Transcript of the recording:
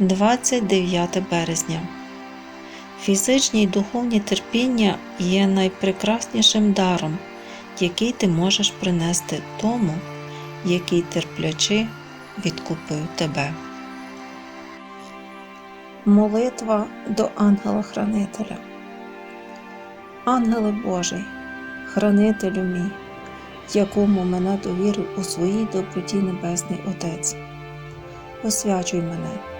29 березня. Фізичні й духовні терпіння є найпрекраснішим даром, який ти можеш принести тому, який терплячи відкупив тебе. Молитва до ангела-хранителя. Ангеле Божий, хранителю мій, якому мене довірив у своїй доброті Небесний Отець. Освячуй мене,